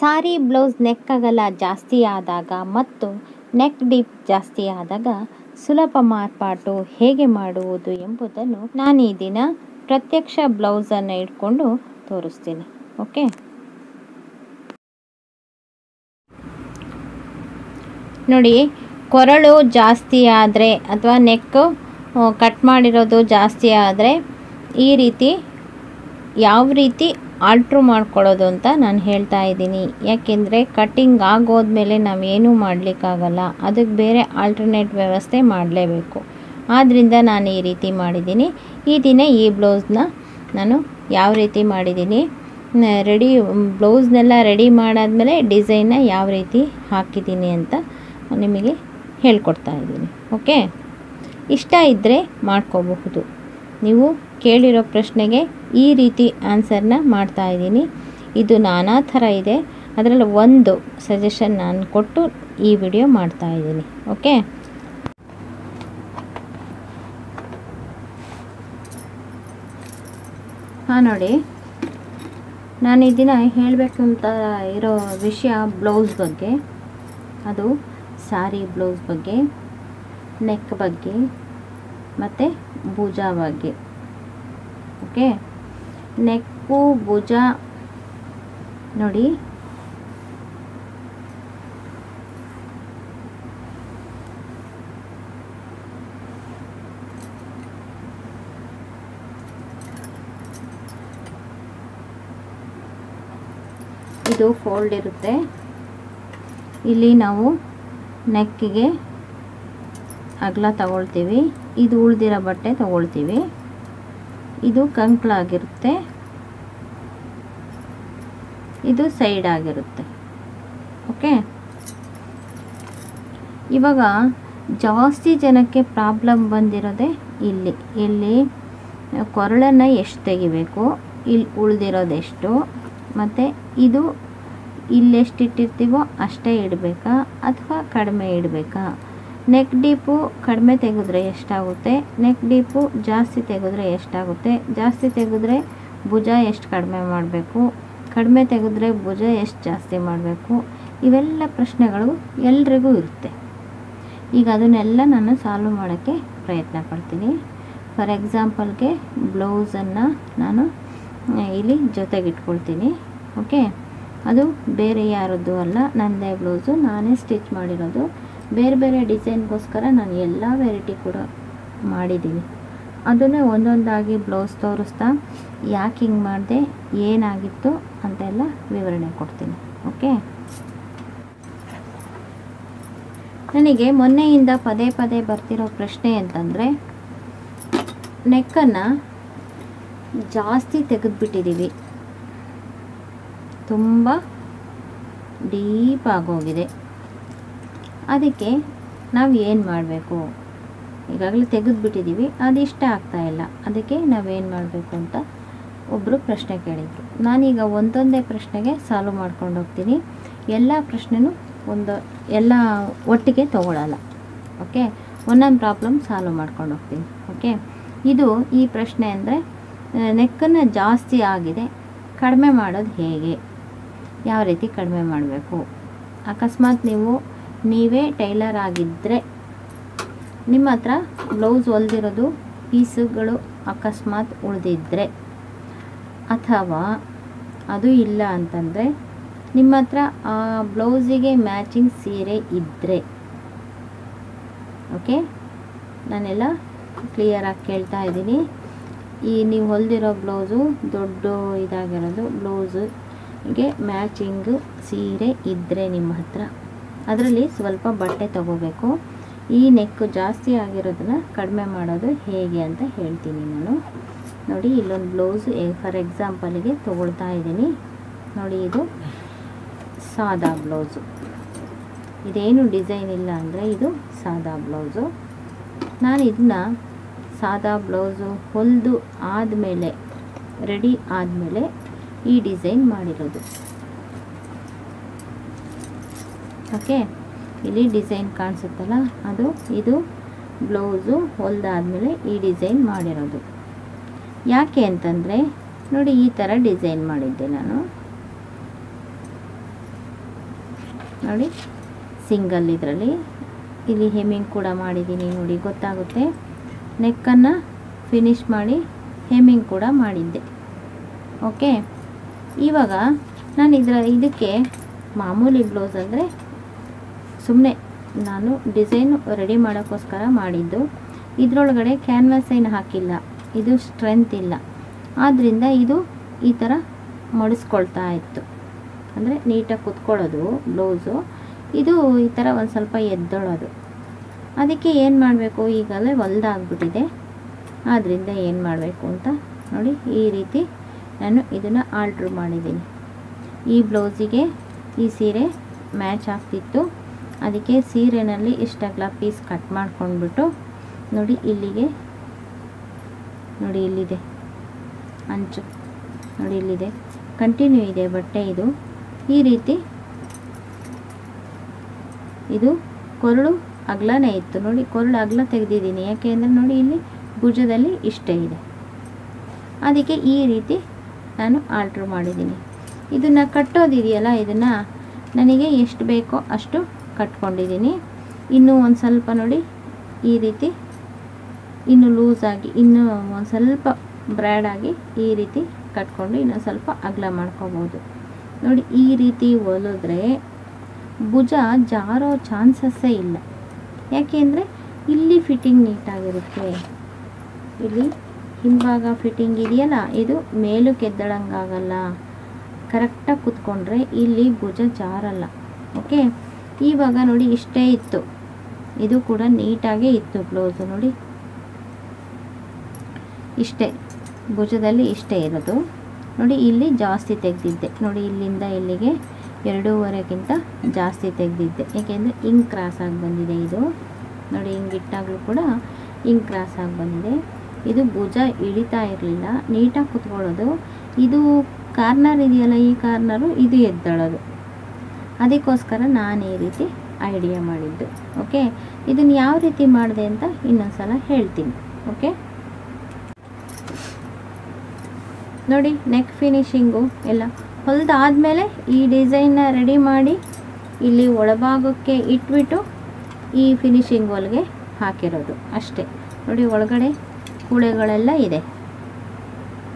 ಸಾರಿ blouse neck ಅಗಲ ಜಾಸ್ತಿ ಆದಾಗ ಮತ್ತು ನೆಕ್ ಡೀಪ್ ಜಾಸ್ತಿ ಆದಾಗ ಸುಲಭ ಮಾರ್ಪಾಟು ಹೇಗೆ ಮಾಡುವುದು ಎಂಬುದನ್ನು ನಾನು ಈ ದಿನ ಪ್ರತ್ಯಕ್ಷ ಬ್ಲೌಸನ್ನು ಇಟ್ಕೊಂಡು ತೋರಿಸ್ತೀನಿ, ಓಕೆ? ನೋಡಿ, ಕೊರಳು ಜಾಸ್ತಿ ಆದರೆ ಅಥವಾ ನೆಕ್ಕು ಕಟ್ ಮಾಡಿರೋದು ಜಾಸ್ತಿ ಆದರೆ ಈ ರೀತಿ, ಯಾವ ರೀತಿ ಆಲ್ಟ್ರು ಮಾಡ್ಕೊಳ್ಳೋದು ಅಂತ ನಾನು ಹೇಳ್ತಾ ಇದ್ದೀನಿ. ಯಾಕೆಂದರೆ ಕಟ್ಟಿಂಗ್ ಆಗೋದ್ಮೇಲೆ ನಾವೇನೂ ಮಾಡಲಿಕ್ಕಾಗಲ್ಲ. ಅದಕ್ಕೆ ಬೇರೆ ಆಲ್ಟರ್ನೇಟ್ ವ್ಯವಸ್ಥೆ ಮಾಡಲೇಬೇಕು. ಆದ್ದರಿಂದ ನಾನು ಈ ರೀತಿ ಮಾಡಿದ್ದೀನಿ. ಈ ದಿನ ಈ ಬ್ಲೌಸ್ನ ನಾನು ಯಾವ ರೀತಿ ಮಾಡಿದ್ದೀನಿ ರೆಡಿ, ಬ್ಲೌಸ್ನೆಲ್ಲ ರೆಡಿ ಮಾಡಾದಮೇಲೆ ಡಿಸೈನ್ನ ಯಾವ ರೀತಿ ಹಾಕಿದ್ದೀನಿ ಅಂತ ನಿಮಗೆ ಹೇಳ್ಕೊಡ್ತಾ ಇದ್ದೀನಿ. ಓಕೆ? ಇಷ್ಟ ಇದ್ದರೆ ಮಾಡ್ಕೋಬಹುದು. ನೀವು ಕೇಳಿರೋ ಪ್ರಶ್ನೆಗೆ ಈ ರೀತಿ ಆನ್ಸರ್ನ ಮಾಡ್ತಾ ಇದ್ದೀನಿ. ಇದು ನಾನಾ ಥರ ಇದೆ. ಅದರಲ್ಲಿ ಒಂದು ಸಜೆಷನ್ ನಾನು ಕೊಟ್ಟು ಈ ವಿಡಿಯೋ ಮಾಡ್ತಾ ಇದ್ದೀನಿ. ಓಕೆ? ಹಾಂ, ನೋಡಿ. ನಾನು ಈ ದಿನ ಹೇಳಬೇಕಂತ ಇರೋ ವಿಷಯ ಬ್ಲೌಸ್ ಬಗ್ಗೆ. ಅದು ಸಾರಿ ಬ್ಲೌಸ್ ಬಗ್ಗೆ, ನೆಕ್ ಬಗ್ಗೆ, ಮತ್ತು ಭುಜ ಬಗ್ಗೆ. ಓಕೆ? ನೆಕ್ಕು ಭುಜ. ನೋಡಿ. ಇದು ಫೋಲ್ಡ್ ಇರುತ್ತೆ. ಇಲ್ಲಿ ನಾವು ನೆಕ್ಕಿಗೆ ಅಗಲ ತಗೊಳ್ತೀವಿ. ಇದು ಉಳ್ದಿರೋ ಬಟ್ಟೆ ತಗೊಳ್ತೀವಿ. ಇದು ಕಂಕ್ಳಾಗಿರುತ್ತೆ ಇದು ಸೈಡ್ ಆಗಿರುತ್ತೆ. ಓಕೆ? ಇವಾಗ ಜಾಸ್ತಿ ಜನಕ್ಕೆ ಪ್ರಾಬ್ಲಮ್ ಬಂದಿರೋದೆ ಇಲ್ಲಿ. ಇಲ್ಲಿ ಕೊರಳನ್ನು ಎಷ್ಟು ತೆಗಿಬೇಕು? ಇಲ್ಲಿ ಉಳಿದಿರೋದೆಷ್ಟು ಮತ್ತು ಇದು ಇಲ್ಲೆಷ್ಟು ಇಟ್ಟಿರ್ತೀವೋ ಅಷ್ಟೇ ಇಡಬೇಕಾ? ಅಥವಾ ಕಡಿಮೆ ಇಡಬೇಕಾ? ನೆಕ್ ಡೀಪು ಕಡಿಮೆ ತೆಗೆದ್ರೆ ಎಷ್ಟಾಗುತ್ತೆ? ನೆಕ್ ಡೀಪು ಜಾಸ್ತಿ ತೆಗೆದ್ರೆ ಎಷ್ಟಾಗುತ್ತೆ? ಜಾಸ್ತಿ ತೆಗೆದ್ರೆ ಭುಜ ಎಷ್ಟು ಕಡಿಮೆ ಮಾಡಬೇಕು? ಕಡಿಮೆ ತೆಗೆದ್ರೆ ಭುಜ ಎಷ್ಟು ಜಾಸ್ತಿ ಮಾಡಬೇಕು? ಇವೆಲ್ಲ ಪ್ರಶ್ನೆಗಳು ಎಲ್ರಿಗೂ ಇರುತ್ತೆ. ಈಗ ಅದನ್ನೆಲ್ಲ ನಾನು ಸಾಲ್ವ್ ಮಾಡೋಕ್ಕೆ ಪ್ರಯತ್ನ ಪಡ್ತೀನಿ. ಫಾರ್ ಎಕ್ಸಾಂಪಲ್ಗೆ ಬ್ಲೌಸನ್ನು ನಾನು ಇಲ್ಲಿ ಜೊತೆಗಿಟ್ಕೊಳ್ತೀನಿ. ಓಕೆ ಅದು ಬೇರೆ ಯಾರದ್ದು ಅಲ್ಲ ನನ್ನದೇ ಬ್ಲೌಸು ನಾನೇ ಸ್ಟಿಚ್ ಮಾಡಿರೋದು. ಬೇರೆ ಬೇರೆ ಡಿಸೈನ್ಗೋಸ್ಕರ ನಾನು ಎಲ್ಲ ವೆರೈಟಿ ಕೂಡ ಮಾಡಿದ್ದೀನಿ. ಅದನ್ನೇ ಒಂದೊಂದಾಗಿ ಬ್ಲೌಸ್ ತೋರಿಸ್ತಾ, ಯಾಕೆ ಹಿಂಗೆ ಮಾಡಿದೆ, ಏನಾಗಿತ್ತು ಅಂತೆಲ್ಲ ವಿವರಣೆ ಕೊಡ್ತೀನಿ, ಓಕೆ? ನನಗೆ ಮೊನ್ನೆಯಿಂದ ಪದೇ ಪದೇ ಬರ್ತಿರೋ ಪ್ರಶ್ನೆ ಅಂತಂದರೆ, ನೆಕ್ಕನ್ನು ಜಾಸ್ತಿ ತೆಗೆದುಬಿಟ್ಟಿದ್ದೀವಿ ತುಂಬ ಡೀಪ್ ಆಗೋಗಿದೆ. ಅದಕ್ಕೆ ನಾವು ಏನು ಮಾಡಬೇಕು? ಈಗಾಗಲೇ ತೆಗೆದುಬಿಟ್ಟಿದ್ದೀವಿ ಅದು ಇಷ್ಟ ಆಗ್ತಾಯಿಲ್ಲ ಅದಕ್ಕೆ ನಾವೇನು ಮಾಡಬೇಕು ಅಂತ ಒಬ್ಬರು ಪ್ರಶ್ನೆ ಕೇಳಿದರು. ನಾನೀಗ ಒಂದೊಂದೇ ಪ್ರಶ್ನೆಗೆ ಸಾಲ್ವ್ ಮಾಡ್ಕೊಂಡು ಹೋಗ್ತೀನಿ. ಎಲ್ಲ ಪ್ರಶ್ನೆನೂ ಒಂದು, ಎಲ್ಲ ಒಟ್ಟಿಗೆ ತೊಗೊಳ್ಳಲ್ಲ ಓಕೆ? ಒಂದೊಂದು ಪ್ರಾಬ್ಲಮ್ ಸಾಲ್ವ್ ಮಾಡ್ಕೊಂಡು ಹೋಗ್ತೀನಿ. ಓಕೆ? ಇದು ಈ ಪ್ರಶ್ನೆ ಅಂದರೆ ನೆಕ್ಕನ್ನು ಜಾಸ್ತಿ ಆಗಿದೆ, ಕಡಿಮೆ ಮಾಡೋದು ಹೇಗೆ? ಯಾವ ರೀತಿ ಕಡಿಮೆ ಮಾಡಬೇಕು? ಅಕಸ್ಮಾತ್ ನೀವು ನೀವೇ ಟೈಲರ್ ಆಗಿದ್ದರೆ ನಿಮ್ಮ ಹತ್ರ ಬ್ಲೌಸ್ ಹೊಲ್ದಿರೋದು ಪೀಸುಗಳು ಅಕಸ್ಮಾತ್ ಉಳಿದಿದ್ದರೆ ಅಥವಾ ಅದು ಇಲ್ಲ ಅಂತಂದರೆ ನಿಮ್ಮ ಹತ್ರ ಆ ಬ್ಲೌಸಿಗೆ ಮ್ಯಾಚಿಂಗ್ ಸೀರೆ ಇದ್ದರೆ ಓಕೆ ನಾನೆಲ್ಲ ಕ್ಲಿಯರಾಗಿ ಕೇಳ್ತಾ ಇದ್ದೀನಿ. ಈ ನೀವು ಹೊಲ್ದಿರೋ ಬ್ಲೌಸು ದೊಡ್ಡ ಇದಾಗಿರೋದು ಬ್ಲೌಸಿಗೆ ಮ್ಯಾಚಿಂಗು ಸೀರೆ ಇದ್ದರೆ ನಿಮ್ಮ ಹತ್ರ. ಅದರಲ್ಲಿ ಸ್ವಲ್ಪ ಬಟ್ಟೆ ತಗೋಬೇಕು. ಈ ನೆಕ್ಕು ಜಾಸ್ತಿ ಆಗಿರೋದನ್ನ ಕಡಿಮೆ ಮಾಡೋದು ಹೇಗೆ ಅಂತ ಹೇಳ್ತೀನಿ ನಾನು. ನೋಡಿ, ಇಲ್ಲೊಂದು ಬ್ಲೌಸು ಫಾರ್ ಎಕ್ಸಾಂಪಲಿಗೆ ತೊಗೊಳ್ತಾ ಇದ್ದೀನಿ. ನೋಡಿ, ಇದು ಸಾದಾ ಬ್ಲೌಸು. ಇದೇನು ಡಿಸೈನ್ ಇಲ್ಲ ಅಂದರೆ ಇದು ಸಾದಾ ಬ್ಲೌಸು. ನಾನು ಇದನ್ನ ಸಾದಾ ಬ್ಲೌಸು ಹೊಲಿದು ಆದಮೇಲೆ, ರೆಡಿ ಆದಮೇಲೆ ಈ ಡಿಸೈನ್ ಮಾಡಿರೋದು. ಓಕೆ? ಇಲ್ಲಿ ಡಿಸೈನ್ ಕಾಣಿಸುತ್ತಲ್ಲ? ಅದು, ಇದು ಬ್ಲೌಸು ಹೊಲ್ದಾದ್ಮೇಲೆ ಈ ಡಿಸೈನ್ ಮಾಡಿರೋದು. ಯಾಕೆ ಅಂತಂದರೆ, ನೋಡಿ ಈ ಥರ ಡಿಸೈನ್ ಮಾಡಿದ್ದೆ ನಾನು. ನೋಡಿ, ಸಿಂಗಲ್ ಇದರಲ್ಲಿ. ಇಲ್ಲಿ ಹೆಮ್ಮಿಂಗ್ ಕೂಡ ಮಾಡಿದ್ದೀನಿ ನೋಡಿ, ಗೊತ್ತಾಗುತ್ತೆ. ನೆಕ್ಕನ್ನು ಫಿನಿಶ್ ಮಾಡಿ ಹೆಮ್ಮಿಂಗ್ ಕೂಡ ಮಾಡಿದ್ದೆ. ಓಕೆ? ಇವಾಗ ನಾನು ಇದರ ಇದಕ್ಕೆ ಮಾಮೂಲಿ ಬ್ಲೌಸ್ ಅಂದರೆ ಸುಮ್ಮನೆ ನಾನು ಡಿಸೈನು ರೆಡಿ ಮಾಡೋಕ್ಕೋಸ್ಕರ ಮಾಡಿದ್ದು. ಇದರೊಳಗಡೆ ಕ್ಯಾನ್ವಾಸ್ ಏನು ಹಾಕಿಲ್ಲ. ಇದು ಸ್ಟ್ರೆಂತ್ ಇಲ್ಲ. ಆದ್ದರಿಂದ ಇದು ಈ ಥರ ಮಡಿಸ್ಕೊಳ್ತಾ ಇತ್ತು. ಅಂದರೆ ನೀಟಾಗಿ ಕುತ್ಕೊಳ್ಳೋದು, ಬ್ಲೌಸು. ಇದು ಈ ಥರ ಒಂದು ಸ್ವಲ್ಪ ಎದ್ದೊಳೋದು. ಅದಕ್ಕೆ ಏನು ಮಾಡಬೇಕು? ಈಗಲೇ ಹೊಲ್ದಾಗ್ಬಿಟ್ಟಿದೆ. ಆದ್ದರಿಂದ ಏನು ಮಾಡಬೇಕು ಅಂತ ನೋಡಿ ಈ ರೀತಿ ನಾನು ಇದನ್ನು ಆರ್ಡ್ರ್ ಮಾಡಿದ್ದೀನಿ. ಈ ಬ್ಲೌಸಿಗೆ ಈ ಸೀರೆ ಮ್ಯಾಚ್ ಆಗ್ತಿತ್ತು. ಅದಕ್ಕೆ ಸೀರೆನಲ್ಲಿ ಇಷ್ಟಗ್ಲ ಪೀಸ್ ಕಟ್ ಮಾಡ್ಕೊಂಡ್ಬಿಟ್ಟು ನೋಡಿ ಇಲ್ಲಿಗೆ, ನೋಡಿ ಇಲ್ಲಿದೆ, ಅಂಚು, ನೋಡಿ ಇಲ್ಲಿದೆ. ಕಂಟಿನ್ಯೂ ಇದೆ ಬಟ್ಟೆ ಇದು. ಈ ರೀತಿ ಇದು ಕೊರಳು ಅಗ್ಲನೇ ಇತ್ತು. ನೋಡಿ ಕೊರಳು ಅಗ್ಲ ತೆಗೆದಿದ್ದೀನಿ. ಯಾಕೆ ಅಂದರೆ ನೋಡಿ ಇಲ್ಲಿ ಭುಜದಲ್ಲಿ ಇಷ್ಟೇ ಇದೆ. ಅದಕ್ಕೆ ಈ ರೀತಿ ನಾನು ಆಲ್ಟ್ರ್ ಮಾಡಿದ್ದೀನಿ. ಇದನ್ನು ಕಟ್ಟೋದಿದೆಯಲ್ಲ, ಇದನ್ನು ನನಗೆ ಎಷ್ಟು ಬೇಕೋ ಅಷ್ಟು ಕಟ್ಕೊಂಡಿದ್ದೀನಿ. ಇನ್ನೂ ಒಂದು ಸ್ವಲ್ಪ ನೋಡಿ, ಈ ರೀತಿ, ಇನ್ನು ಲೂಸಾಗಿ ಇನ್ನೂ ಒಂದು ಸ್ವಲ್ಪ ಬ್ರ್ಯಾಡಾಗಿ ಈ ರೀತಿ ಕಟ್ಕೊಂಡು ಇನ್ನೊಂದು ಸ್ವಲ್ಪ ಅಗಲ ಮಾಡ್ಕೋಬೋದು. ನೋಡಿ, ಈ ರೀತಿ ಹೊಲಿದ್ರೆ ಭುಜ ಜಾರೋ ಚಾನ್ಸಸ್ಸೇ ಇಲ್ಲ. ಯಾಕೆಂದರೆ ಇಲ್ಲಿ ಫಿಟ್ಟಿಂಗ್ ನೀಟಾಗಿರುತ್ತೆ. ಇಲ್ಲಿ ಹಿಂಭಾಗ ಫಿಟ್ಟಿಂಗ್ ಇದೆಯಲ್ಲ, ಇದು ಮೇಲೂ ಕೆದ್ದಳಂಗಾಗಲ್ಲ ಕರೆಕ್ಟಾಗಿ ಕುತ್ಕೊಂಡ್ರೆ ಇಲ್ಲಿ ಭುಜ ಜಾರಲ್ಲ. ಓಕೆ ಇವಾಗ ನೋಡಿ ಇಷ್ಟೇ ಇತ್ತು. ಇದು ಕೂಡ ನೀಟಾಗೇ ಇತ್ತು ಬ್ಲೌಸು ನೋಡಿ. ಇಷ್ಟೇ, ಭುಜದಲ್ಲಿ ಇಷ್ಟೇ ಇರೋದು. ನೋಡಿ, ಇಲ್ಲಿ ಜಾಸ್ತಿ ತೆಗೆದಿದ್ದೆ. ನೋಡಿ, ಇಲ್ಲಿಂದ ಇಲ್ಲಿಗೆ ಎರಡೂವರೆಗಿಂತ ಜಾಸ್ತಿ ತೆಗೆದಿದ್ದೆ. ಏಕೆಂದರೆ ಹಿಂಗೆ ಕ್ರಾಸ್ ಆಗಿ ಬಂದಿದೆ ಇದು. ನೋಡಿ ಹಿಂಗೆ ಇಟ್ಟಾಗಲೂ ಕೂಡ ಹಿಂಗೆ ಕ್ರಾಸ್ ಆಗಿ ಬಂದಿದೆ. ಇದು ಭುಜ ಇಳಿತಾ ಇರಲಿಲ್ಲ. ನೀಟಾಗಿ ಕುತ್ಕೊಳ್ಳೋದು. ಇದು ಕಾರ್ನರ್ ಇದೆಯಲ್ಲ, ಈ ಕಾರ್ನರು ಇದು ಎದ್ದಳೋದು. ಅದಕ್ಕೋಸ್ಕರ ನಾನು ಈ ರೀತಿ ಐಡಿಯಾ ಮಾಡಿದ್ದು ಓಕೆ ಇದನ್ನು ಯಾವ ರೀತಿ ಮಾಡಿದೆ ಅಂತ ಇನ್ನೊಂದು ಸಲ ಹೇಳ್ತೀನಿ ಓಕೆ ನೋಡಿ ನೆಕ್ ಫಿನಿಶಿಂಗು ಎಲ್ಲ ಹೊಲ್ದಾದ್ಮೇಲೆ ಈ ಡಿಸೈನ್ನ ರೆಡಿ ಮಾಡಿ ಇಲ್ಲಿ ಒಳಭಾಗಕ್ಕೆ ಇಟ್ಬಿಟ್ಟು ಈ ಫಿನಿಶಿಂಗ್ ಹೊಲಿಗೆ ಹಾಕಿರೋದು ಅಷ್ಟೇ. ನೋಡಿ, ಒಳಗಡೆ ಕೂಳೆಗಳೆಲ್ಲ ಇದೆ.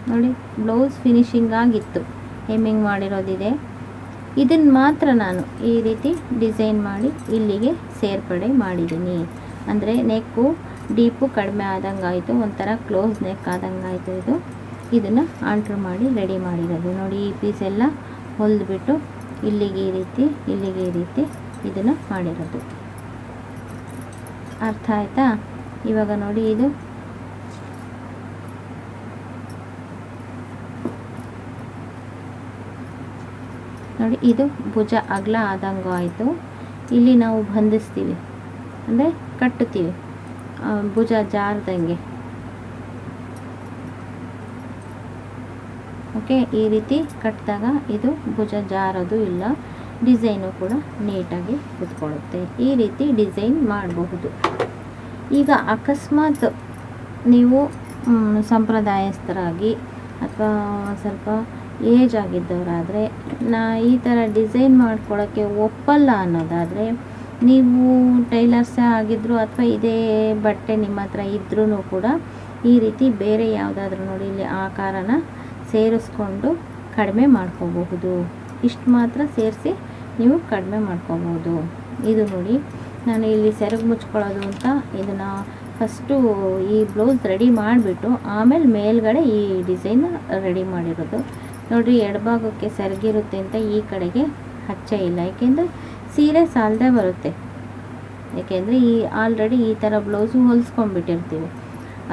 ನೋಡಿ ಬ್ಲೌಸ್ ಫಿನಿಶಿಂಗ್ ಆಗಿತ್ತು. ಹೆಮ್ಮಿಂಗ್ ಮಾಡಿರೋದಿದೆ. ಇದನ್ನು ಮಾತ್ರ ನಾನು ಈ ರೀತಿ ಡಿಸೈನ್ ಮಾಡಿ ಇಲ್ಲಿಗೆ ಸೇರ್ಪಡೆ ಮಾಡಿದ್ದೀನಿ. ಅಂದರೆ ನೆಕ್ಕು ಡೀಪು ಕಡಿಮೆ ಆದಂಗೆ ಆಯಿತು, ಒಂಥರ ಕ್ಲೋಸ್ ನೆಕ್ ಆದಂಗೆ ಆಯಿತು ಇದು. ಇದನ್ನು ಆಲ್ಟ್ರ್ ಮಾಡಿ ರೆಡಿ ಮಾಡಿರೋದು. ನೋಡಿ, ಈ ಪೀಸ್ ಎಲ್ಲ ಹೊಲಿದ್ಬಿಟ್ಟು ಇಲ್ಲಿಗೆ ಈ ರೀತಿ, ಇಲ್ಲಿಗೆ ಈ ರೀತಿ ಇದನ್ನು ಮಾಡಿರೋದು. ಅರ್ಥ ಆಯಿತಾ? ಇವಾಗ ನೋಡಿ ಇದು ನೋಡಿ, ಇದು ಭುಜ ಅಗಲ ಆದಂಗೂ ಆಯಿತು. ಇಲ್ಲಿ ನಾವು ಬಂಧಿಸ್ತೀವಿ. ಅಂದರೆ ಕಟ್ಟುತ್ತೀವಿ. ಭುಜ ಜಾರದಂಗೆ. ಓಕೆ, ಈ ರೀತಿ ಕಟ್ಟಿದಾಗ ಇದು ಭುಜ ಜಾರೋದು ಇಲ್ಲ. ಡಿಸೈನು ಕೂಡ ನೀಟಾಗಿ ಕುತ್ಕೊಳ್ಳುತ್ತೆ. ಈ ರೀತಿ ಡಿಸೈನ್ ಮಾಡಬಹುದು. ಈಗ ಅಕಸ್ಮಾತ್ ನೀವು ಸಂಪ್ರದಾಯಸ್ಥರಾಗಿ ಅಥವಾ ಸ್ವಲ್ಪ ಏಜ್ ಆಗಿದ್ದವರಾದರೆ ನಾ ಈ ಥರ ಡಿಸೈನ್ ಮಾಡ್ಕೊಳ್ಳೋಕ್ಕೆ ಒಪ್ಪಲ್ಲ ಅನ್ನೋದಾದರೆ ನೀವು ಟೈಲರ್ಸೇ ಆಗಿದ್ದರು ಅಥವಾ ಇದೇ ಬಟ್ಟೆ ನಿಮ್ಮ ಹತ್ರ ಇದ್ರೂ ಕೂಡ ಈ ರೀತಿ ಬೇರೆ ಯಾವುದಾದ್ರೂ ನೋಡಿ ಇಲ್ಲಿ ಆಕಾರನ ಸೇರಿಸ್ಕೊಂಡು ಕಡಿಮೆ ಮಾಡ್ಕೋಬಹುದು. ಇಷ್ಟು ಮಾತ್ರ ಸೇರಿಸಿ ನೀವು ಕಡಿಮೆ ಮಾಡ್ಕೋಬಹುದು. ಇದು ನೋಡಿ ನಾನು ಇಲ್ಲಿ ಸೆರಗು ಮುಚ್ಕೊಳ್ಳೋದು ಅಂತ ಇದನ್ನು ಫಸ್ಟು ಈ ಬ್ಲೌಸ್ ರೆಡಿ ಮಾಡಿಬಿಟ್ಟು ಆಮೇಲೆ ಮೇಲ್ಗಡೆ ಈ ಡಿಸೈನ್ ರೆಡಿ ಮಾಡಿರೋದು. ನೋಡಿರಿ ಎಡಭಾಗಕ್ಕೆ ಸರಿಗಿರುತ್ತೆ ಅಂತ ಈ ಕಡೆಗೆ ಹಚ್ಚೇ ಇಲ್ಲ. ಏಕೆಂದರೆ ಸೀರೆ ಸಾಲದೆ ಬರುತ್ತೆ. ಏಕೆಂದರೆ ಈ ಆಲ್ರೆಡಿ ಈ ಥರ ಬ್ಲೌಸು ಹೊಲಿಸ್ಕೊಂಡ್ಬಿಟ್ಟಿರ್ತೀವಿ.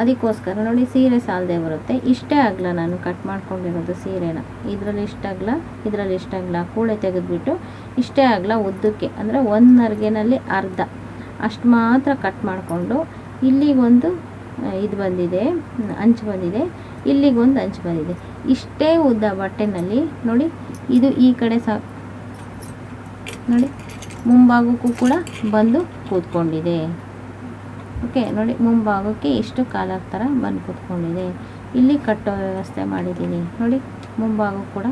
ಅದಕ್ಕೋಸ್ಕರ ನೋಡಿ, ಸೀರೆ ಸಾಲದೆ ಬರುತ್ತೆ. ಇಷ್ಟೇ ಆಗಲ್ಲ ನಾನು ಕಟ್ ಮಾಡ್ಕೊಂಡಿರೋದು ಸೀರೆನ? ಇದರಲ್ಲಿ ಇಷ್ಟಾಗಲ್ಲ ಇದರಲ್ಲಿ ಇಷ್ಟಾಗಲ್ಲ ಕೂಳೆ ತೆಗೆದುಬಿಟ್ಟು ಇಷ್ಟೇ ಆಗಲ್ಲ ಉದ್ದಕ್ಕೆ? ಅಂದರೆ ಒಂದು ನರ್ಗೆನಲ್ಲಿ ಅರ್ಧ. ಅಷ್ಟು ಮಾತ್ರ ಕಟ್ ಮಾಡಿಕೊಂಡು ಇಲ್ಲಿಗೊಂದು ಇದು ಬಂದಿದೆ, ಅಂಚು ಬಂದಿದೆ. ಇಲ್ಲಿಗೊಂದು ಅಂಚು ಬಂದಿದೆ. ಇಷ್ಟೇ ಉದ್ದ ಬಟ್ಟೆನಲ್ಲಿ, ನೋಡಿ, ಇದು ಈ ಕಡೆ ಸಹ, ನೋಡಿ, ಮುಂಭಾಗಕ್ಕೂ ಕೂಡ ಬಂದು ಕೂತ್ಕೊಂಡಿದೆ. ಓಕೆ, ನೋಡಿ, ಮುಂಭಾಗಕ್ಕೆ ಇಷ್ಟು ಕಾಲರ್ ಥರ ಬಂದು ಕೂತ್ಕೊಂಡಿದೆ. ಇಲ್ಲಿ ಕಟ್ಟೋ ವ್ಯವಸ್ಥೆ ಮಾಡಿದ್ದೀನಿ. ನೋಡಿ, ಮುಂಭಾಗ ಕೂಡ.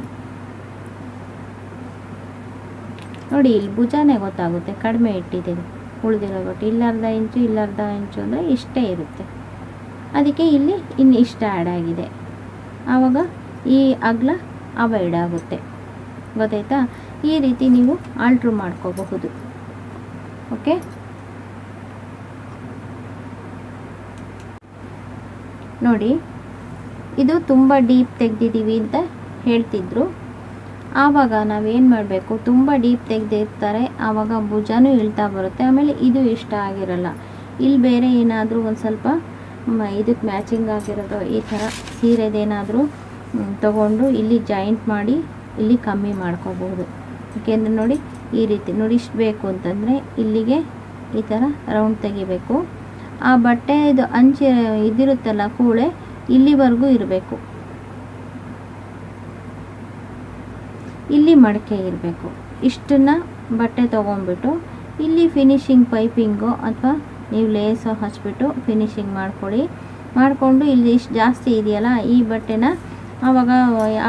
ನೋಡಿ, ಇಲ್ಲಿ ಭುಜಾನೇ ಗೊತ್ತಾಗುತ್ತೆ, ಕಡಿಮೆ ಇಟ್ಟಿದ್ದೀನಿ. ಉಳಿದಿರೋ ಬಟ್ಟೆ ಇಲ್ಲರ್ಧ ಇಂಚು ಇಲ್ಲರ್ಧ ಇಂಚು ಅಂದರೆ ಇಷ್ಟೇ ಇರುತ್ತೆ. ಅದಕ್ಕೆ ಇಲ್ಲಿ ಇನ್ನು ಇಷ್ಟ ಆ್ಯಡ್ ಆಗಿದೆ. ಆವಾಗ ಈ ಅಗಲ ಅವಾಯ್ಡ್ ಆಗುತ್ತೆ. ಗೊತ್ತಾಯ್ತಾ? ಈ ರೀತಿ ನೀವು ಆಲ್ಟ್ರ್ ಮಾಡ್ಕೋಬಹುದು. ಓಕೆ ನೋಡಿ, ಇದು ತುಂಬ ಡೀಪ್ ತೆಗ್ದಿದ್ದೀವಿ ಅಂತ ಹೇಳ್ತಿದ್ರು. ಆವಾಗ ನಾವೇನು ಮಾಡಬೇಕು? ತುಂಬ ಡೀಪ್ ತೆಗ್ದಿರ್ತಾರೆ. ಆವಾಗ ಭುಜನೂ ಇಳ್ತಾ ಬರುತ್ತೆ. ಆಮೇಲೆ ಇದು ಇಷ್ಟ ಆಗಿರಲ್ಲ. ಇಲ್ಲಿ ಬೇರೆ ಏನಾದರೂ ಒಂದು ಸ್ವಲ್ಪ ಇದಕ್ಕೆ ಮ್ಯಾಚಿಂಗ್ ಆಗಿರೋದು ಈ ಥರ ಸೀರೆದೇನಾದರೂ ತಗೊಂಡು ಇಲ್ಲಿ ಜಾಯಿಂಟ್ ಮಾಡಿ ಇಲ್ಲಿ ಕಮ್ಮಿ ಮಾಡ್ಕೋಬಹುದು ಯಾಕೆಂದರೆ ನೋಡಿ, ಈ ರೀತಿ ನೋಡಿ ಇಷ್ಟು ಬೇಕು ಅಂತಂದರೆ ಇಲ್ಲಿಗೆ ಈ ಥರ ರೌಂಡ್ ತೆಗಿಬೇಕು. ಆ ಬಟ್ಟೆ ಇದು ಅಂಚೆ ಇದಿರುತ್ತಲ್ಲ ಕೂಳೆ, ಇಲ್ಲಿವರೆಗೂ ಇರಬೇಕು. ಇಲ್ಲಿ ಮಡಕೆ ಇರಬೇಕು. ಇಷ್ಟನ್ನ ಬಟ್ಟೆ ತೊಗೊಂಡ್ಬಿಟ್ಟು, ಇಲ್ಲಿ ಫಿನಿಶಿಂಗ್ ಪೈಪಿಂಗು ಅಥವಾ ನೀವು ಲೇಸು ಹಚ್ಬಿಟ್ಟು ಫಿನಿಶಿಂಗ್ ಮಾಡ್ಕೊಳ್ಳಿ ಮಾಡಿಕೊಂಡು ಇಲ್ಲಿ ಇಷ್ಟು ಜಾಸ್ತಿ ಇದೆಯಲ್ಲ, ಈ ಬಟ್ಟೆನ ಆವಾಗ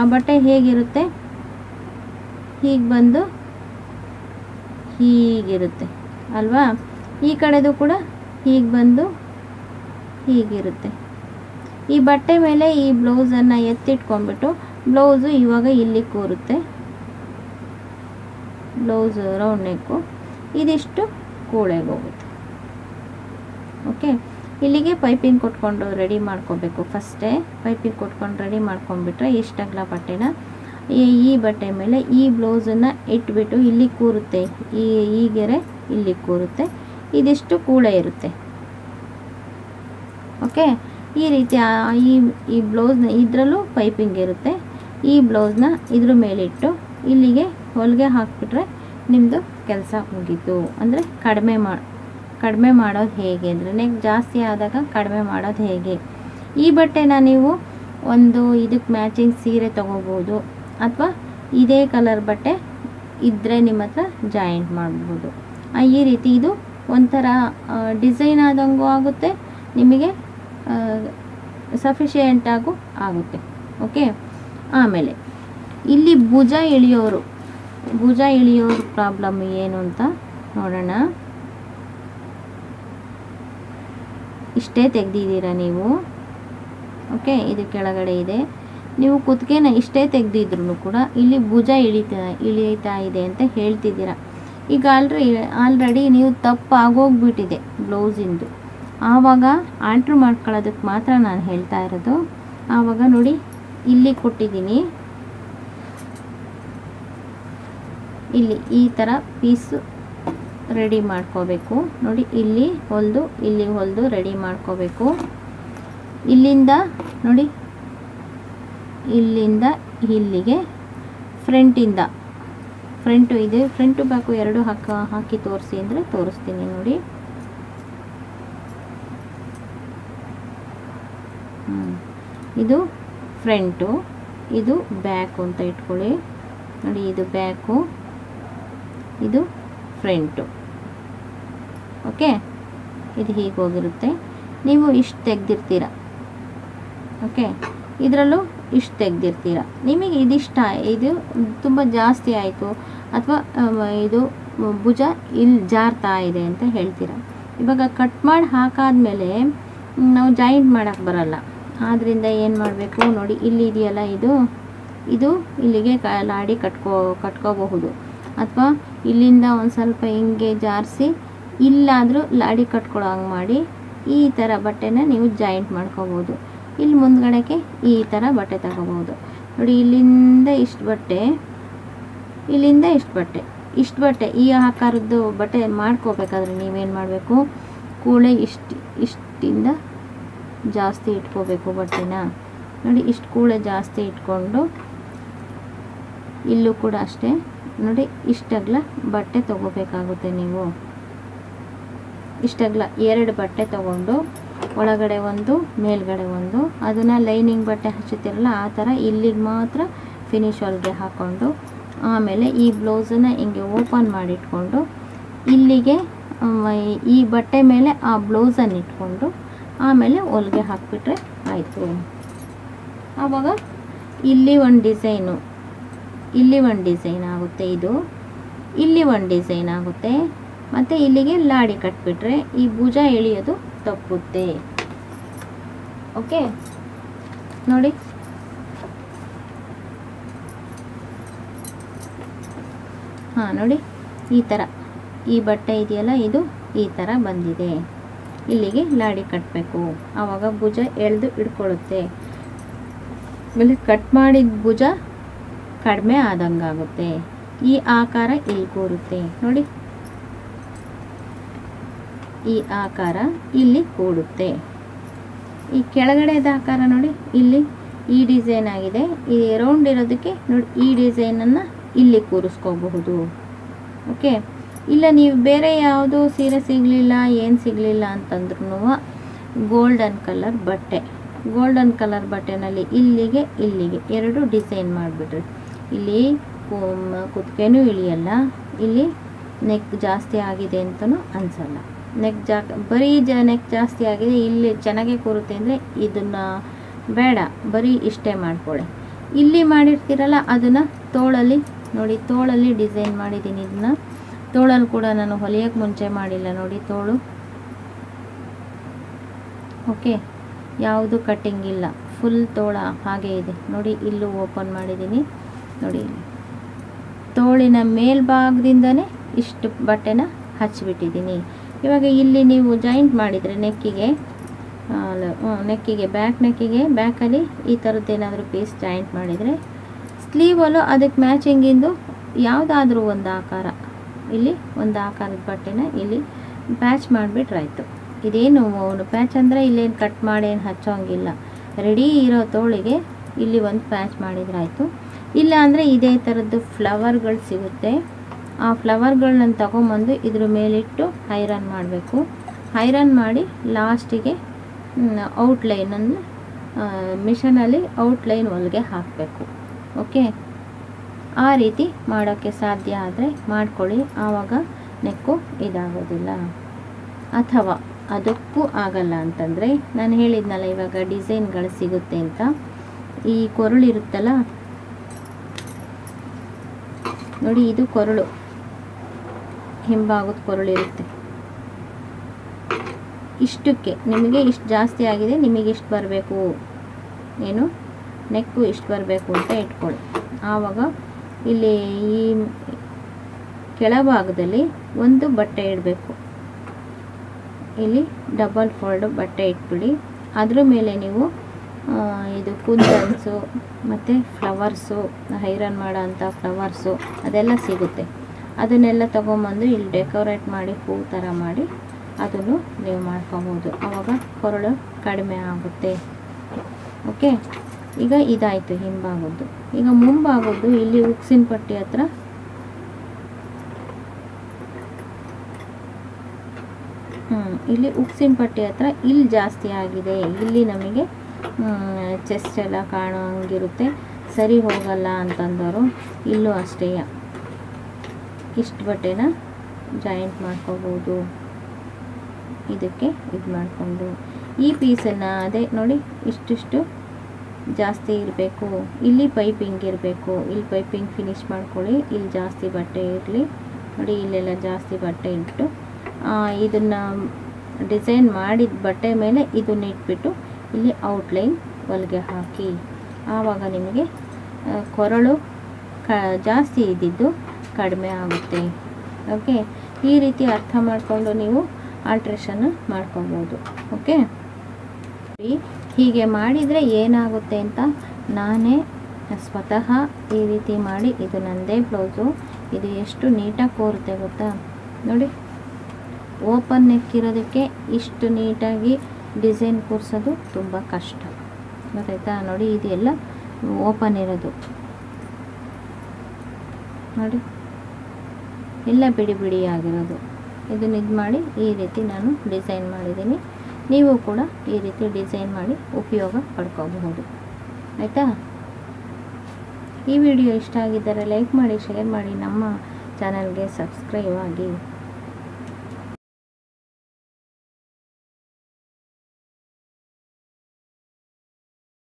ಆ ಬಟ್ಟೆ ಹೇಗಿರುತ್ತೆ? ಹೀಗೆ ಬಂದು ಹೀಗಿರುತ್ತೆ, ಅಲ್ವಾ? ಈ ಕಡೆದು ಕೂಡ ಹೀಗೆ ಬಂದು ಹೀಗಿರುತ್ತೆ. ಈ ಬಟ್ಟೆ ಮೇಲೆ ಈ ಬ್ಲೌಸನ್ನು ಎತ್ತಿಟ್ಕೊಂಡ್ಬಿಟ್ಟು ಬ್ಲೌಸು ಇವಾಗ ಇಲ್ಲಿ ಕೂರುತ್ತೆ. ಬ್ಲೌಸು ರೌಂಡ್ ನೆಕ್ಕು ಇದಿಷ್ಟು ಕೂಳೆಗೆ ಹೋಗುತ್ತೆ ಓಕೆ ಇಲ್ಲಿಗೆ ಪೈಪಿಂಗ್ ಕೊಟ್ಕೊಂಡು ರೆಡಿ ಮಾಡ್ಕೋಬೇಕು. ಫಸ್ಟೇ ಪೈಪಿಂಗ್ ಕೊಟ್ಕೊಂಡು ರೆಡಿ ಮಾಡ್ಕೊಂಡ್ಬಿಟ್ರೆ ಇಷ್ಟಗ್ಲ ಬಟ್ಟೆನ? ಈ ಬಟ್ಟೆ ಮೇಲೆ ಈ ಬ್ಲೌಸನ್ನು ಇಟ್ಬಿಟ್ಟು ಇಲ್ಲಿ ಕೂರುತ್ತೆ. ಈ ಈ ಗೆರೆ ಇಲ್ಲಿ ಕೂರುತ್ತೆ. ಇದಿಷ್ಟು ಕೂಳೆ ಇರುತ್ತೆ. ಓಕೆ ಈ ರೀತಿ ಈ ಈ ಬ್ಲೌಸ್ನ ಇದರಲ್ಲೂ ಪೈಪಿಂಗ್ ಇರುತ್ತೆ. ಈ ಬ್ಲೌಸ್ನ ಇದ್ರ ಮೇಲಿಟ್ಟು ಇಲ್ಲಿಗೆ ಹೊಲಿಗೆ ಹಾಕ್ಬಿಟ್ರೆ ನಿಮ್ಮದು ಕೆಲಸ ಮುಗೀತು. ಅಂದರೆ ಕಡಿಮೆ ಮಾ ಕಡಿಮೆ ಮಾಡೋದು ಹೇಗೆ ಅಂದರೆ? ನೆಕ್ ಜಾಸ್ತಿ ಆದಾಗ ಕಡಿಮೆ ಮಾಡೋದು ಹೇಗೆ? ಈ ಬಟ್ಟೆನ ನೀವು ಒಂದು ಇದಕ್ಕೆ ಮ್ಯಾಚಿಂಗ್ ಸೀರೆ ತೊಗೋಬೋದು ಅಥವಾ ಇದೇ ಕಲರ್ ಬಟ್ಟೆ ಇದ್ದರೆ ನಿಮ್ಮ ಹತ್ರ ಜಾಯಿಂಟ್ ಮಾಡ್ಬೋದು. ಈ ರೀತಿ ಇದು ಒಂಥರ ಡಿಸೈನ್ ಆದಂಗೂ ಆಗುತ್ತೆ, ನಿಮಗೆ ಸಫಿಷಿಯೆಂಟಾಗೂ ಆಗುತ್ತೆ. ಓಕೆ ಆಮೇಲೆ, ಇಲ್ಲಿ ಭುಜ ಇಳಿಯೋರು ಭುಜ ಇಳಿಯೋರು ಪ್ರಾಬ್ಲಮ್ ಏನು ಅಂತ ನೋಡೋಣ. ಇಷ್ಟೇ ತೆಗೆದಿದ್ದೀರಾ ನೀವು? ಓಕೆ ಇದು ಕೆಳಗಡೆ ಇದೆ. ನೀವು ಕುತ್ತಿಗೆನ ಇಷ್ಟೇ ತೆಗೆದಿದ್ರು ಕೂಡ ಇಲ್ಲಿ ಭುಜ ಇಳಿತಾ ಇಳಿತಾ ಇದೆ ಅಂತ ಹೇಳ್ತಿದ್ದೀರಾ. ಈಗ ಆಲ್ರೆ, ಆಲ್ರೆಡಿ ನೀವು ತಪ್ಪು ಆಗೋಗ್ಬಿಟ್ಟಿದೆ ಬ್ಲೌಸಿಂದು. ಆವಾಗ ಆಲ್ಟ್ರ್ ಮಾಡ್ಕೊಳ್ಳೋದಕ್ಕೆ ಮಾತ್ರ ನಾನು ಹೇಳ್ತಾ ಇರೋದು. ಆವಾಗ ನೋಡಿ, ಇಲ್ಲಿ ಕೊಟ್ಟಿದ್ದೀನಿ. ಇಲ್ಲಿ ಈ ಥರ ಪೀಸು ರೆಡಿ ಮಾಡ್ಕೋಬೇಕು. ನೋಡಿ, ಇಲ್ಲಿ ಹೊಲಿದು ಇಲ್ಲಿ ಹೊಲಿದು ರೆಡಿ ಮಾಡ್ಕೋಬೇಕು. ಇಲ್ಲಿಂದ, ನೋಡಿ, ಇಲ್ಲಿಂದ ಇಲ್ಲಿಗೆ ಫ್ರಂಟಿಂದ. ಫ್ರಂಟು ಇದೆ. ಫ್ರಂಟು ಬ್ಯಾಕು ಎರಡು ಹಾಕ, ಹಾಕಿ ತೋರಿಸಿ ಅಂದರೆ ತೋರಿಸ್ತೀನಿ ನೋಡಿ. ಇದು ಫ್ರಂಟು, ಇದು ಬ್ಯಾಕು ಅಂತ ಇಟ್ಕೊಳ್ಳಿ. ನೋಡಿ, ಇದು ಬ್ಯಾಕು, ಇದು ಫ್ರಂಟು. ಓಕೆ? ಇದು ಹೀಗೆ ಹೋಗಿರುತ್ತೆ. ನೀವು ಇಷ್ಟು ತೆಗ್ದಿರ್ತೀರ. ಓಕೆ? ಇದರಲ್ಲೂ ಇಷ್ಟು ತೆಗ್ದಿರ್ತೀರ. ನಿಮಗೆ ಇದಿಷ್ಟ ಇದು ತುಂಬ ಜಾಸ್ತಿ ಆಯಿತು ಅಥವಾ ಇದು ಭುಜ ಇಲ್ಲಿ ಜಾರ್ತಾ ಇದೆ ಅಂತ ಹೇಳ್ತೀರ. ಇವಾಗ ಕಟ್ ಮಾಡಿ ಹಾಕಾದ್ಮೇಲೆ ನಾವು ಜಾಯಿಂಟ್ ಮಾಡೋಕ್ಕೆ ಬರಲ್ಲ. ಆದ್ದರಿಂದ ಏನು ಮಾಡಬೇಕು ನೋಡಿ, ಇಲ್ಲಿ ಇದೆಯಲ್ಲ ಇದು. ಇದು ಇಲ್ಲಿಗೆ ಲಾಡಿ ಕಟ್ಕೋ, ಕಟ್ಕೋಬಹುದು. ಅಥವಾ ಇಲ್ಲಿಂದ ಒಂದು ಸ್ವಲ್ಪ ಹಿಂಗೆ ಜಾರಿಸಿ ಇಲ್ಲಾದರೂ ಲಾಡಿ ಕಟ್ಕೊಳ್ಳೋ ಹಂಗೆ ಮಾಡಿ ಈ ಥರ ಬಟ್ಟೆನ ನೀವು ಜಾಯಿಂಟ್ ಮಾಡ್ಕೋಬೋದು. ಇಲ್ಲಿ ಮುಂದ್ಗಡೆಗೆ ಈ ಥರ ಬಟ್ಟೆ ತಗೋಬೋದು. ನೋಡಿ, ಇಲ್ಲಿಂದ ಇಷ್ಟು ಬಟ್ಟೆ, ಇಲ್ಲಿಂದ ಇಷ್ಟು ಬಟ್ಟೆ ಇಷ್ಟು ಬಟ್ಟೆ. ಈ ಆಕಾರದ್ದು ಬಟ್ಟೆ ಮಾಡ್ಕೋಬೇಕಾದ್ರೆ ನೀವೇನು ಮಾಡಬೇಕು? ಕೂಳೆ ಇಷ್ಟು, ಇಷ್ಟಿಂದ ಜಾಸ್ತಿ ಇಟ್ಕೋಬೇಕು ಬಟ್ಟೆನ. ನೋಡಿ, ಇಷ್ಟು ಕೂಳೆ ಜಾಸ್ತಿ ಇಟ್ಕೊಂಡು ಇಲ್ಲೂ ಕೂಡ ಅಷ್ಟೇ. ನೋಡಿ, ಇಷ್ಟಗ್ಲ ಬಟ್ಟೆ ತಗೋಬೇಕಾಗುತ್ತೆ ನೀವು. ಇಷ್ಟಗ್ಲ ಎರಡು ಬಟ್ಟೆ ತಗೊಂಡು, ಒಳಗಡೆ ಒಂದು, ಮೇಲ್ಗಡೆ ಒಂದು. ಅದನ್ನು ಲೈನಿಂಗ್ ಬಟ್ಟೆ ಹಚ್ಚುತ್ತಿರಲ್ಲ ಆ ಥರ ಇಲ್ಲಿಗೆ ಮಾತ್ರ ಫಿನಿಶ್ ಹೊಲಿಗೆ ಹಾಕ್ಕೊಂಡು ಆಮೇಲೆ ಈ ಬ್ಲೌಸನ್ನು ಹಿಂಗೆ ಓಪನ್ ಮಾಡಿಟ್ಕೊಂಡು, ಇಲ್ಲಿಗೆ ಈ ಬಟ್ಟೆ ಮೇಲೆ ಆ ಬ್ಲೌಸನ್ನು ಇಟ್ಕೊಂಡು, ಆಮೇಲೆ ಹೊಲಿಗೆ ಹಾಕಿಬಿಟ್ರೆ ಆಯಿತು. ಆವಾಗ ಇಲ್ಲಿ ಒಂದು ಡಿಸೈನು, ಇಲ್ಲಿ ಒಂದು ಡಿಸೈನ್ ಆಗುತ್ತೆ ಇದು, ಇಲ್ಲಿ ಒಂದು ಡಿಸೈನ್ ಆಗುತ್ತೆ. ಮತ್ತು ಇಲ್ಲಿಗೆ ಲಾಡಿ ಕಟ್ಬಿಟ್ರೆ ಈ ಭುಜ ಎಳೆಯೋದು ತಪ್ಪುತ್ತೆ. ಓಕೆ? ನೋಡಿ. ಹಾಂ, ನೋಡಿ. ಈ ಥರ ಈ ಬಟ್ಟೆ ಇದೆಯಲ್ಲ, ಇದು ಈ ಥರ ಬಂದಿದೆ. ಇಲ್ಲಿಗೆ ಲಾಡಿ ಕಟ್ಟಬೇಕು ಆವಾಗ ಭುಜ ಎಳೆದು ಇಡ್ಕೊಳ್ಳುತ್ತೆ ಆಮೇಲೆ ಕಟ್ ಮಾಡಿದ ಭುಜ ಕಡಿಮೆ ಆದಂಗಾಗುತ್ತೆ. ಈ ಆಕಾರ ಇಲ್ಲಿ ಕೂರುತ್ತೆ. ನೋಡಿ. ಈ ಆಕಾರ ಇಲ್ಲಿ ಕೂಡುತ್ತೆ. ಈ ಕೆಳಗಡೆದ ಆಕಾರ ನೋಡಿ, ಇಲ್ಲಿ ಈ ಡಿಸೈನ್ ಆಗಿದೆ. ಈ ರೌಂಡ್ ಇರೋದಕ್ಕೆ ನೋಡಿ, ಈ ಡಿಸೈನನ್ನು ಇಲ್ಲಿ ಕೂರಿಸ್ಕೋಬಹುದು. ಓಕೆ? ಇಲ್ಲ, ನೀವು ಬೇರೆ ಯಾವುದು ಸೀರೆ ಸಿಗಲಿಲ್ಲ, ಏನು ಸಿಗಲಿಲ್ಲ ಅಂತಂದ್ರೂ ಗೋಲ್ಡನ್ ಕಲರ್ ಬಟ್ಟೆ. ಗೋಲ್ಡನ್ ಕಲರ್ ಬಟ್ಟೆನಲ್ಲಿ ಇಲ್ಲಿಗೆ ಇಲ್ಲಿಗೆ ಎರಡು ಡಿಸೈನ್ ಮಾಡಿಬಿಟ್ರಿ. ಇಲ್ಲಿ ಕುತ್ತಿಗೆನೂ ಇಳಿಯಲ್ಲ, ಇಲ್ಲಿ ನೆಕ್ ಜಾಸ್ತಿ ಆಗಿದೆ ಅಂತಲೂ ಅನಿಸಲ್ಲ. ನೆಕ್ ಜಾ ಬರೀ ಜ ನೆಕ್ ಜಾಸ್ತಿ ಆಗಿದೆ. ಇಲ್ಲಿ ಚೆನ್ನಾಗೆ ಕೂರುತ್ತೆ ಅಂದರೆ ಇದನ್ನು ಬೇಡ, ಬರೀ ಇಷ್ಟೇ ಮಾಡಿಕೊಳ್ಳಿ. ಇಲ್ಲಿ ಮಾಡಿರ್ತೀರಲ್ಲ, ಅದನ್ನು ತೋಳಲ್ಲಿ ನೋಡಿ, ತೋಳಲ್ಲಿ ಡಿಸೈನ್ ಮಾಡಿದ್ದೀನಿ ಇದನ್ನ. ತೋಳಲ್ಲಿ ಕೂಡ ನಾನು ಹೊಲಿಯೋಕ್ಕೆ ಮುಂಚೆ ಮಾಡಿಲ್ಲ ನೋಡಿ ತೋಳು. ಓಕೆ, ಯಾವುದು ಕಟ್ಟಿಂಗ್ ಇಲ್ಲ. ಫುಲ್ ತೋಳ ಹಾಗೆ ಇದೆ. ನೋಡಿ, ಇಲ್ಲೂ ಓಪನ್ ಮಾಡಿದ್ದೀನಿ. ನೋಡಿ, ತೋಳಿನ ಮೇಲ್ಭಾಗದಿಂದನೇ ಇಷ್ಟು ಬಟ್ಟೆನ ಹಚ್ಚಿಬಿಟ್ಟಿದ್ದೀನಿ. ಇವಾಗ ಇಲ್ಲಿ ನೀವು ಜಾಯಿಂಟ್ ಮಾಡಿದರೆ ನೆಕ್ಕಿಗೆ ನೆಕ್ಕಿಗೆ ಬ್ಯಾಕ್ ನೆಕ್ಕಿಗೆ ಬ್ಯಾಕಲ್ಲಿ ಈ ಥರದ್ದು ಏನಾದರೂ ಪೀಸ್ ಜಾಯಿಂಟ್ ಮಾಡಿದರೆ ಸ್ಲೀವಲ್ಲೂ ಅದಕ್ಕೆ ಮ್ಯಾಚಿಂಗಿಂದು ಯಾವುದಾದ್ರೂ ಒಂದು ಆಕಾರ. ಇಲ್ಲಿ ಒಂದು ಆಕಾರದ ಬಟ್ಟೆನ ಇಲ್ಲಿ ಪ್ಯಾಚ್ ಮಾಡಿಬಿಟ್ರಾಯ್ತು ಇದೇನು ಪ್ಯಾಚ್ ಅಂದರೆ ಇಲ್ಲೇನು ಕಟ್ ಮಾಡಿ ಏನು ಹಚ್ಚೋಂಗಿಲ್ಲ. ರೆಡಿ ಇರೋ ತೋಳಿಗೆ ಇಲ್ಲಿ ಒಂದು ಪ್ಯಾಚ್ ಮಾಡಿದ್ರಾಯಿತು ಇಲ್ಲ ಅಂದರೆ ಇದೇ ಥರದ್ದು ಫ್ಲವರ್ಗಳು ಸಿಗುತ್ತೆ. ಆ ಫ್ಲವರ್ಗಳನ್ನ ತಗೊಂಬಂದು ಇದ್ರ ಮೇಲಿಟ್ಟು ಐರನ್ ಮಾಡಬೇಕು. ಐರನ್ ಮಾಡಿ ಲಾಸ್ಟಿಗೆ ಔಟ್ಲೈನನ್ನು ಮಿಷನಲ್ಲಿ ಔಟ್ಲೈನ್ ಹೊಲಿಗೆ ಹಾಕಬೇಕು. ಓಕೆ? ಆ ರೀತಿ ಮಾಡೋಕ್ಕೆ ಸಾಧ್ಯ ಆದರೆ ಮಾಡ್ಕೊಳ್ಳಿ. ಆವಾಗ ನೆಕ್ಕು ಇದಾಗೋದಿಲ್ಲ. ಅಥವಾ ಅದಕ್ಕೂ ಆಗಲ್ಲ ಅಂತಂದರೆ, ನಾನು ಹೇಳಿದ್ನಲ್ಲ ಇವಾಗ ಡಿಸೈನ್ಗಳು ಸಿಗುತ್ತೆ ಅಂತ. ಈ ಕೊರಳಿರುತ್ತಲ್ಲ ನೋಡಿ, ಇದು ಕೊರಳು. ಹಿಂಭಾಗದ ಕೊರಳಿರುತ್ತೆ ಇಷ್ಟಕ್ಕೆ ನಿಮಗೆ ಇಷ್ಟು ಜಾಸ್ತಿ ಆಗಿದೆ, ನಿಮಗೆ ಇಷ್ಟು ಬರಬೇಕು. ಏನು? ನೆಕ್ಕು ಇಷ್ಟು ಬರಬೇಕು ಅಂತ ಇಟ್ಕೊಳ್ಳಿ. ಆವಾಗ ಇಲ್ಲಿ ಈ ಕೆಳಭಾಗದಲ್ಲಿ ಒಂದು ಬಟ್ಟೆ ಇಡಬೇಕು. ಇಲ್ಲಿ ಡಬಲ್ ಫೋಲ್ಡ್ ಬಟ್ಟೆ ಇಟ್ಬಿಡಿ. ಅದ್ರ ಮೇಲೆ ನೀವು ಇದು ಕುಂದನ್ಸು ಮತ್ತು ಫ್ಲವರ್ಸು ಐರನ್ ಮಾಡೋ ಅಂಥ ಫ್ಲವರ್ಸು ಅದೆಲ್ಲ ಸಿಗುತ್ತೆ. ಅದನ್ನೆಲ್ಲ ತೊಗೊಂಬಂದು ಇಲ್ಲಿ ಡೆಕೋರೇಟ್ ಮಾಡಿ ಹೂ ಥರ ಮಾಡಿ ಅದನ್ನು ನೀವು ಮಾಡ್ಕೊಬೋದು. ಆವಾಗ ಕೊರಳು ಕಡಿಮೆ ಆಗುತ್ತೆ. ಓಕೆ ಈಗ ಇದಾಯಿತು ಹಿಂಭಾಗದ್ದು. ಈಗ ಮುಂಭಾಗದ್ದು ಇಲ್ಲಿ ಉಕ್ಸಿನ ಪಟ್ಟಿ ಹತ್ರ ಹ್ಞೂ ಇಲ್ಲಿ ಉಕ್ಸಿನ ಪಟ್ಟಿ ಹತ್ರ ಇಲ್ಲಿ ಜಾಸ್ತಿ ಆಗಿದೆ. ಇಲ್ಲಿ ನಮಗೆ ಚೆಸ್ಟ್ ಎಲ್ಲ ಕಾಣೋ ಹಂಗಿರುತ್ತೆ. ಸರಿ ಹೋಗಲ್ಲ ಅಂತಂದವರು ಇಲ್ಲೂ ಅಷ್ಟೇ. ಇಷ್ಟು ಬಟ್ಟೆನ ಜಾಯಿಂಟ್ ಮಾಡ್ಕೋಬೋದು. ಇದಕ್ಕೆ ಇದು ಮಾಡಿಕೊಂಡು. ಈ ಪೀಸನ್ನು ಅದೇ ನೋಡಿ, ಇಷ್ಟಿಷ್ಟು ಜಾಸ್ತಿ ಇರಬೇಕು. ಇಲ್ಲಿ ಪೈಪಿಂಗ್ ಇರಬೇಕು. ಇಲ್ಲಿ ಪೈಪಿಂಗ್ ಫಿನಿಶ್ ಮಾಡ್ಕೊಳ್ಳಿ. ಇಲ್ಲಿ ಜಾಸ್ತಿ ಬಟ್ಟೆ ಇರಲಿ. ನೋಡಿ, ಇಲ್ಲೆಲ್ಲ ಜಾಸ್ತಿ ಬಟ್ಟೆ ಇಟ್ಟು ಇದನ್ನು ಡಿಸೈನ್ ಮಾಡಿದ ಬಟ್ಟೆ ಮೇಲೆ ಇದನ್ನ ಇಟ್ಬಿಟ್ಟು ಇಲ್ಲಿ ಔಟ್ಲೈನ್ ಹೊಲಿಗೆ ಹಾಕಿ. ಆವಾಗ ನಿಮಗೆ ಕೊರಳು ಕ, ಜಾಸ್ತಿ ಇದ್ದಿದ್ದು ಕಡಿಮೆ ಆಗುತ್ತೆ. ಓಕೆ ಈ ರೀತಿ ಅರ್ಥ ಮಾಡಿಕೊಂಡು ನೀವು ಆಲ್ಟ್ರೇಷನ್ ಮಾಡ್ಕೊಬೋದು. ಓಕೆ ಹೀಗೆ ಮಾಡಿದರೆ ಏನಾಗುತ್ತೆ ಅಂತ ನಾನೇ ಸ್ವತಃ ಈ ರೀತಿ ಮಾಡಿ ಇದು ನನ್ನದೇ ಬ್ಲೌಸು ಇದು ಎಷ್ಟು ನೀಟಾಗಿ ಕೋರುತ್ತೆ ಗೊತ್ತಾ? ನೋಡಿ. ಓಪನ್ ನೆಕ್ ಇರೋದಕ್ಕೆ ಇಷ್ಟು ನೀಟಾಗಿ ಡಿಸೈನ್ ಕೂರಿಸೋದು ತುಂಬ ಕಷ್ಟ. ಗೊತ್ತಾಯ್ತಾ? ನೋಡಿ ಇದೆಲ್ಲ ಓಪನ್ ಇರೋದು. ನೋಡಿ. ಎಲ್ಲ ಬಿಡಿ ಬಿಡಿ ಆಗಿರೋದು. ಇದನ್ನು ಇದು ಮಾಡಿ ಈ ರೀತಿ ನಾನು ಡಿಸೈನ್ ಮಾಡಿದ್ದೀನಿ. ನೀವು ಕೂಡ ಈ ರೀತಿ ಡಿಸೈನ್ ಮಾಡಿ ಉಪಯೋಗ ಪಡ್ಕೋಬಹುದು. ಆಯಿತಾ? ಈ ವಿಡಿಯೋ ಇಷ್ಟ ಆಗಿದ್ದರೆ ಲೈಕ್ ಮಾಡಿ, ಶೇರ್ ಮಾಡಿ, ನಮ್ಮ ಚಾನಲ್ಗೆ ಸಬ್ಸ್ಕ್ರೈಬ್ ಆಗಿ.